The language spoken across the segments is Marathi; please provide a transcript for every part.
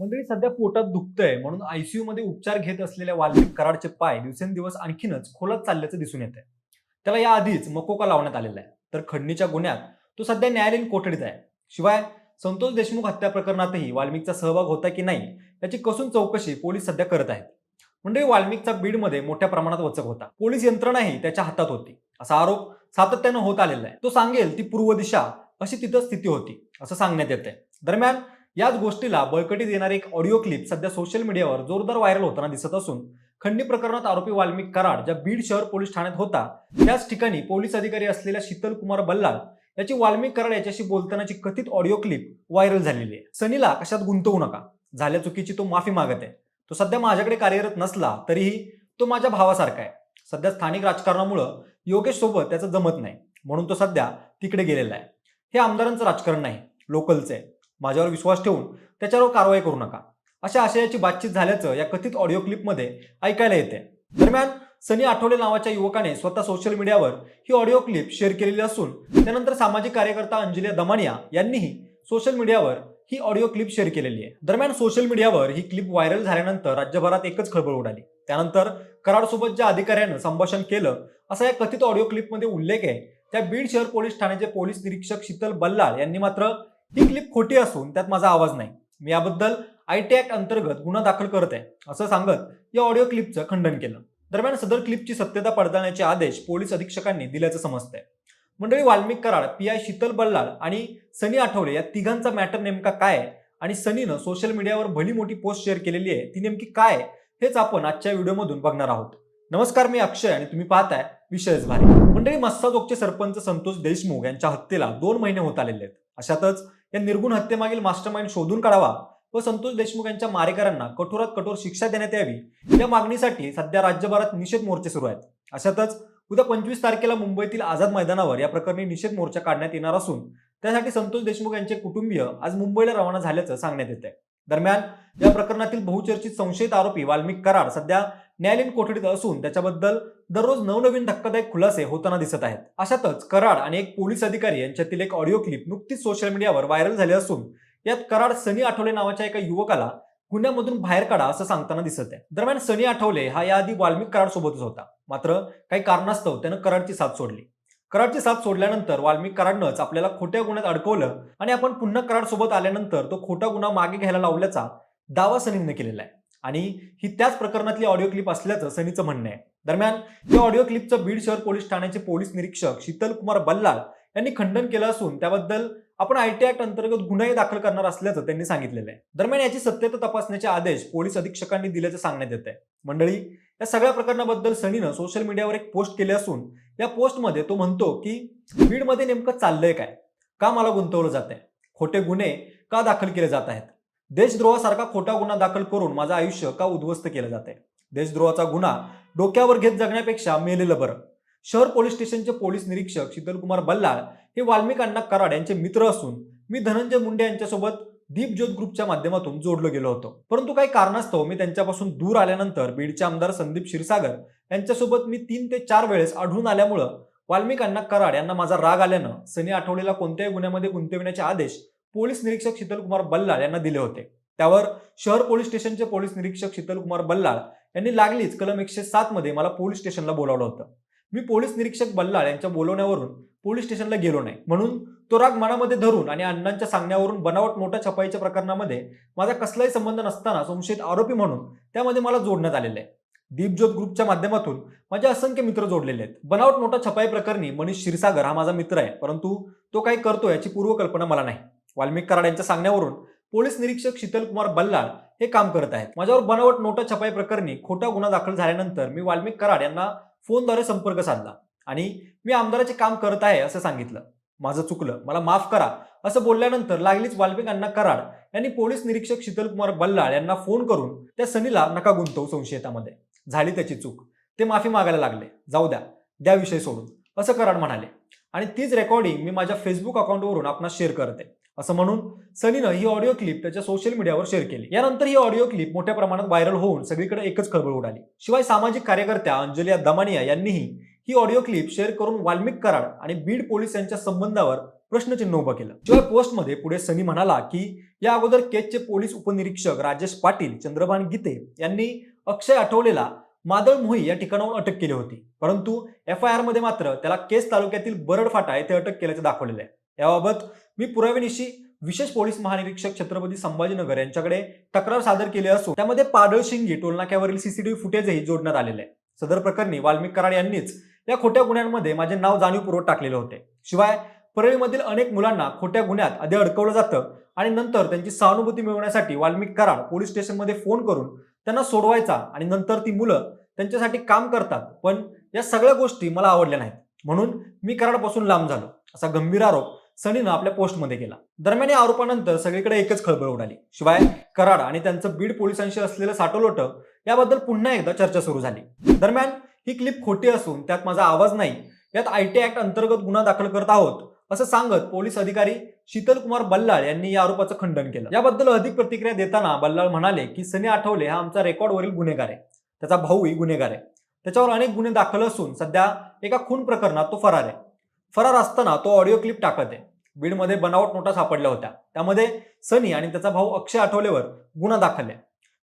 मंडळी सध्या पोटात दुखतंय म्हणून आयसीयू मध्ये उपचार घेत असलेल्या वाल्मिक कराडचे पाय दिवसेंदिवस आणखीनच खोलत चालल्याचं दिसून येत आहे त्याला याआधीच मकोका लावण्यात आलेला आहे. तर खंडणीच्या गुन्ह्यात तो सध्या न्यायालयीन कोठडीत आहे. शिवाय संतोष देशमुख हत्या प्रकरणातही वाल्मिकचा सहभाग होता की नाही याची कसून चौकशी पोलीस सध्या करत आहेत. म्हणजे वाल्मिकचा बीडमध्ये मोठ्या प्रमाणात वचक होता. पोलीस यंत्रणाही त्याच्या हातात होती. असा आरोप सातत्यानं होत आलेला आहे. तो सांगेल ती पूर्व दिशा अशी तिथं स्थिती होती असं सांगण्यात येते दरम्यान याच गोष्टीला बळकटी देणारी एक ऑडिओ क्लिप सध्या सोशल मीडियावर जोरदार व्हायरल होताना दिसत असून खंडी प्रकरणात आरोपी वाल्मिक कराड ज्या बीड शहर पोलीस ठाण्यात होता त्याच ठिकाणी पोलीस अधिकारी असलेल्या शीतल कुमार बल्लाळ याची वाल्मिक कराड याच्याशी बोलतानाची कथित ऑडिओ क्लिप व्हायरल झालेली आहे. सनीला कशात गुंतवू नका? झाल्या चुकीची तो माफी मागत आहे. तो सध्या माझ्याकडे कार्यरत नसला तरीही तो माझ्या भावासारखा आहे. सध्या स्थानिक राजकारणामुळं योगेश सोबत त्याचं जमत नाही. म्हणून तो सध्या तिकडे गेलेला आहे. हे आमदारांचं राजकारण नाही लोकलचं आहे. माझ्यावर विश्वास ठेवून त्याच्यावर कारवाई करू नका. अशा आशयाची बातचीत झाल्याचं या कथित ऑडिओ क्लिपमध्ये ऐकायला येते. दरम्यान सनी आठवले नावाच्या युवकाने स्वतः सोशल मीडियावर ही ऑडिओ क्लिप शेअर केलेली असून त्यानंतर सामाजिक कार्यकर्ता अंजलिया दमानिया यांनीही सोशल मीडियावर ही ऑडिओ क्लिप शेअर केलेली आहे. दरम्यान सोशल मीडियावर ही क्लिप व्हायरल झाल्यानंतर राज्यभरात एकच खळबळ उडाली. त्यानंतर कराडसोबत ज्या अधिकाऱ्यानं संभाषण केलं असा या कथित ऑडिओ क्लिपमध्ये उल्लेख आहे. त्या बीड शहर पोलीस ठाण्याचे पोलीस निरीक्षक शीतल बल्लाळ यांनी मात्र ही क्लिप खोटी असून त्यात माझा आवाज नाही. मी याबद्दल आय टी ऍक्ट अंतर्गत गुन्हा दाखल करत आहे असं सांगत या ऑडिओ क्लिपचं खंडन केलं. दरम्यान सदर क्लिपची सत्यता पडताळण्याचे आदेश पोलीस अधीक्षकांनी दिल्याचं समजतंय. मंडळी वाल्मिक कराड पी आय शीतल बल्लाळ आणि सनी आठवले या तिघांचा मॅटर नेमका काय आहे आणि सनीनं सोशल मीडियावर भली मोठी पोस्ट शेअर केलेली आहे ती नेमकी काय हेच आपण आजच्या व्हिडिओमधून बघणार आहोत. नमस्कार मी अक्षय आणि तुम्ही पाहताय विषयच भारी. मंडळी मस्साजोगचे सरपंच संतोष देशमुख यांच्या हत्येला दोन महिने होत आलेले आहेत. अशातच या निर्गुण हत्येमागील मास्टरमाइंड शोधून काढावा व संतोष देशमुख यांच्या मारेकरांना कठोरात कठोर शिक्षा देण्यात यावी या मागणीसाठी सध्या राज्यभरात निषेध मोर्चे सुरू आहेत. अशातच उद्या पंचवीस तारखेला मुंबईतील आझाद मैदानावर या प्रकरणी निषेध मोर्चा काढण्यात येणार असून त्यासाठी संतोष देशमुख यांचे कुटुंबीय आज मुंबईला रवाना झाल्याचं सांगण्यात येत आहे दरम्यान या प्रकरणातील बहुचर्चित संशयित आरोपी वाल्मिक कराड सध्या न्यायालयीन कोठडीत असून त्याच्याबद्दल दररोज नवनवीन धक्कादायक खुलासे होताना दिसत आहेत. अशातच कराड आणि एक पोलीस अधिकारी यांच्यातील एक ऑडिओ क्लिप नुकतीच सोशल मीडियावर व्हायरल झाली असून यात कराड सनी आठवले नावाच्या एका युवकाला गुन्ह्यामधून बाहेर काढा असं सांगताना दिसत आहे. दरम्यान सनी आठवले हा याआधी वाल्मिक कराड सोबतच होता. मात्र काही कारणास्तव त्यानं कराडची साथ सोडली. कराडची साथ सोडल्यानंतर वाल्मिक कराडनंच आपल्याला खोट्या गुन्ह्यात अडकवलं आणि आपण पुन्हा कराड सोबत आल्यानंतर तो खोटा गुन्हा मागे घ्यायला लावल्याचा दावा सनीने केलेला आहे. आणि ही त्याच प्रकरणातली ऑडिओ क्लिप असल्याचं सनीचं म्हणणं आहे. दरम्यान या ऑडिओ क्लिपचं बीड शहर पोलीस ठाण्याचे पोलीस निरीक्षक शीतल कुमार बल्लाल यांनी खंडन केलं असून त्याबद्दल आपण आयटी ऍक्ट अंतर्गत गुन्हाही दाखल करणार असल्याचं त्यांनी सांगितलेलं आहे. दरम्यान याची सत्यता तपासण्याचे आदेश पोलीस अधीक्षकांनी दिल्याचं सांगण्यात येत आहे मंडळी या सगळ्या प्रकरणाबद्दल सनीनं सोशल मीडियावर एक पोस्ट केली असून या पोस्टमध्ये तो म्हणतो की बीडमध्ये नेमकं चाललंय काय? का मला गुंतवलं जात आहे खोटे गुन्हे का दाखल केले जात आहेत? देशद्रोहासारखा खोटा गुन्हा दाखल करून माझं आयुष्य का उद्ध्वस्त केलं जात आहे देशद्रोहाचा गुन्हा डोक्यावर घेत जगण्यापेक्षा मेलेलं बरं. शहर पोलीस स्टेशनचे पोलीस निरीक्षक शीतलकुमार बल्लाळ हे वाल्मिक अण्णा कराड यांचे मित्र असून मी धनंजय मुंडे यांच्यासोबत दीपज्योत ग्रुपच्या माध्यमातून जोडलो गेलो होतो. परंतु काही कारणास्तव मी त्यांच्यापासून दूर आल्यानंतर बीडचे आमदार संदीप क्षीरसागर यांच्यासोबत मी तीन ते चार वेळेस आढळून आल्यामुळं वाल्मिकांना कराड यांना माझा राग आल्यानं सनी आठवलेला कोणत्याही गुन्ह्यामध्ये गुंतविण्याचे आदेश पोलीस निरीक्षक शीतलकुमार बल्लाळ यांना दिले होते. त्यावर शहर पोलीस स्टेशनचे पोलीस निरीक्षक शीतलकुमार बल्लाळ यांनी लागलीच कलम एकशे सात मध्ये मला पोलीस स्टेशनला बोलावलं होतं. मी पोलीस निरीक्षक बल्लाळ यांच्या बोलवण्यावरून पोलीस स्टेशनला गेलो नाही. म्हणून तो राग मनामध्ये धरून आणि अण्णांच्या सांगण्यावरून बनावट नोटा छपाईच्या प्रकरणामध्ये माझा कसलाही संबंध नसताना संशयित आरोपी म्हणून त्यामध्ये मला जोडण्यात आलेलं आहे. दीपज्योत ग्रुपच्या माध्यमातून माझे असंख्य मित्र जोडलेले आहेत. बनावट नोटा छपाई प्रकरणी मनीष क्षीरसागर हा माझा मित्र आहे परंतु तो काय करतो याची पूर्वकल्पना मला नाही. वाल्मिक कराड यांच्या सांगण्यावरून पोलीस निरीक्षक शीतलकुमार बल्लाळ हे काम करत आहेत. माझ्यावर बनावट नोटा छपाई प्रकरणी खोटा गुन्हा दाखल झाल्यानंतर मी वाल्मिक कराड यांना फोनद्वारे संपर्क साधला आणि मी आमदाराचे काम करत आहे असं सांगितलं. माझं चुकलं. मला माफ करा असं बोलल्यानंतर लागलीच वाल्मिक अण्णा कराड यांनी पोलीस निरीक्षक शीतलकुमार बल्लाळ यांना फोन करून त्या सनीला नका गुंतवू संशयितामध्ये. झाली त्याची चूक. ते माफी मागायला लागले. जाऊ द्या. द्या विषय सोडून. असं कराड म्हणाले. आणि तीच रेकॉर्डिंग मी माझ्या फेसबुक अकाउंटवरून आपण शेअर करते. असं म्हणून सनीनं ही ऑडिओ क्लिप त्याच्या सोशल मीडियावर शेअर केली. यानंतर ही ऑडिओ क्लिप मोठ्या प्रमाणात व्हायरल होऊन सगळीकडे एकच खळबळ उडाली. शिवाय सामाजिक कार्यकर्त्या अंजलिया दमानिया यांनीही ही ऑडिओ क्लिप शेअर करून वाल्मिक कराड आणि बीड पोलीस यांच्या संबंधावर प्रश्नचिन्ह उभं केलं. शिवाय पोस्टमध्ये पुढे सनी म्हणाला की या अगोदर केचचे पोलीस उपनिरीक्षक राजेश पाटील चंद्रभान गीते यांनी अक्षय आठवलेला मादळ मोही या ठिकाणाहून अटक केली होती. परंतु एफ आय आरमध्ये मात्र त्याला केस तालुक्यातील बरडफाटा येथे अटक केल्याचं दाखवलेलं आहे. याबाबत मी पुराव्यानिशी विशेष पोलीस महानिरीक्षक छत्रपती संभाजीनगर यांच्याकडे तक्रार सादर केली असून त्यामध्ये पाडळशिंगी टोलनाक्यावरील सीसीटीव्ही फुटेजही जोडण्यात आलेले आहे. सदर प्रकरणी वाल्मिक कराड यांनीच या खोट्या गुन्ह्यांमध्ये माझे नाव जाणीवपूर्वक टाकलेले होते. शिवाय परळीमधील अनेक मुलांना खोट्या गुन्ह्यात आधी अडकवलं जातं आणि नंतर त्यांची सहानुभूती मिळवण्यासाठी वाल्मिक कराड पोलीस स्टेशनमध्ये फोन करून त्यांना सोडवायचा आणि नंतर ती मुलं त्यांच्यासाठी काम करतात. पण या सगळ्या गोष्टी मला आवडल्या नाहीत. म्हणून मी कराडपासून लांब झालो. असा गंभीर आरोप सनीनं आपल्या पोस्टमध्ये केला दरम्यान या आरोपानंतर सगळीकडे एकच खळबळ उडाली. शिवाय कराड आणि त्यांचं बीड पोलिसांशी असलेलं साठोलोट याबद्दल पुन्हा एकदा चर्चा सुरू झाली. दरम्यान ही क्लिप खोटी असून त्यात माझा आवाज नाही यात आय टी ऍक्ट अंतर्गत गुन्हा दाखल करत आहोत असं सांगत पोलीस अधिकारी शीतल कुमार बल्लाळ यांनी या आरोपाचं खंडन केलं. याबद्दल अधिक प्रतिक्रिया देताना बल्लाळ म्हणाले की सनी आठवले हा आमचा रेकॉर्डवरील गुन्हेगार आहे. त्याचा भाऊही गुन्हेगार आहे. त्याच्यावर अनेक गुन्हे दाखल असून सध्या एका खून प्रकरणात तो फरार आहे. फरार असताना तो ऑडिओ क्लिप टाकत आहे. बीडमध्ये बनावट नोटा सापडल्या होत्या. त्यामध्ये सनी आणि त्याचा भाऊ अक्षय आठवलेवर गुन्हा दाखल आहे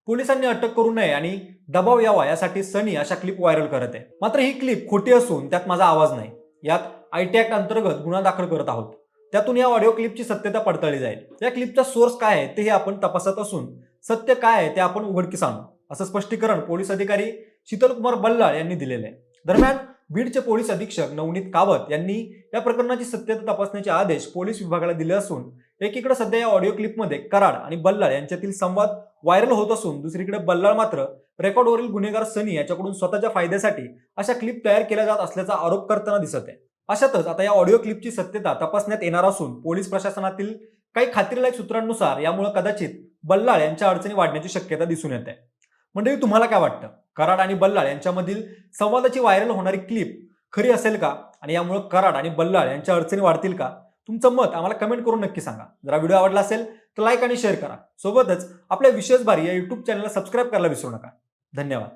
पोलिसांनी अटक करू नये आणि दबाव यावा यासाठी सनी अशा क्लिप व्हायरल करत आहे. मात्र ही क्लिप खोटी असून त्यात माझा आवाज नाही. यात आय टी ऍक्ट अंतर्गत गुन्हा दाखल करत आहोत. त्यातून या ऑडिओ क्लिपची सत्यता पडताळली जाईल. या क्लिपचा सोर्स काय आहे तेही आपण तपासत असून सत्य काय आहे ते आपण उघडकीस आणू. असं स्पष्टीकरण पोलीस अधिकारी शीतलकुमार बल्लाळ यांनी दिलेलं आहे. दरम्यान बीडचे पोलीस अधीक्षक नवनीत कावत यांनी या प्रकरणाची सत्यता तपासण्याचे आदेश पोलीस विभागाला दिले असून एकीकडे सध्या या ऑडिओ क्लिपमध्ये कराड आणि बल्लाळ यांच्यातील संवाद व्हायरल होत असून दुसरीकडे बल्लाळ मात्र रेकॉर्डवरील गुन्हेगार सनी याच्याकडून स्वतःच्या फायद्यासाठी अशा क्लिप तयार केल्या जात असल्याचा आरोप करताना दिसत आहे. अशातच आता या ऑडिओ क्लिपची सत्यता तपासण्यात येणार असून पोलीस प्रशासनातील काही खात्रीलायक सूत्रांनुसार यामुळे कदाचित बल्लाळ यांच्या अडचणी वाढण्याची शक्यता दिसून येते. मंडळी तुम्हाला काय वाटतं? कराड आणि बल्लाळ यांच्यामधील संवादाची व्हायरल होणारी क्लिप खरी असेल का? आणि यामुळे कराड आणि बल्लाळ यांच्या अडचणी वाढतील का? तुमचं मत आम्हाला कमेंट करून नक्की सांगा. जरा व्हिडिओ आवडला असेल तर लाईक आणि शेअर करा. सोबतच आपल्या विशेष बारी या युट्यूब चॅनलला सबस्क्राईब करायला विसरू नका. धन्यवाद.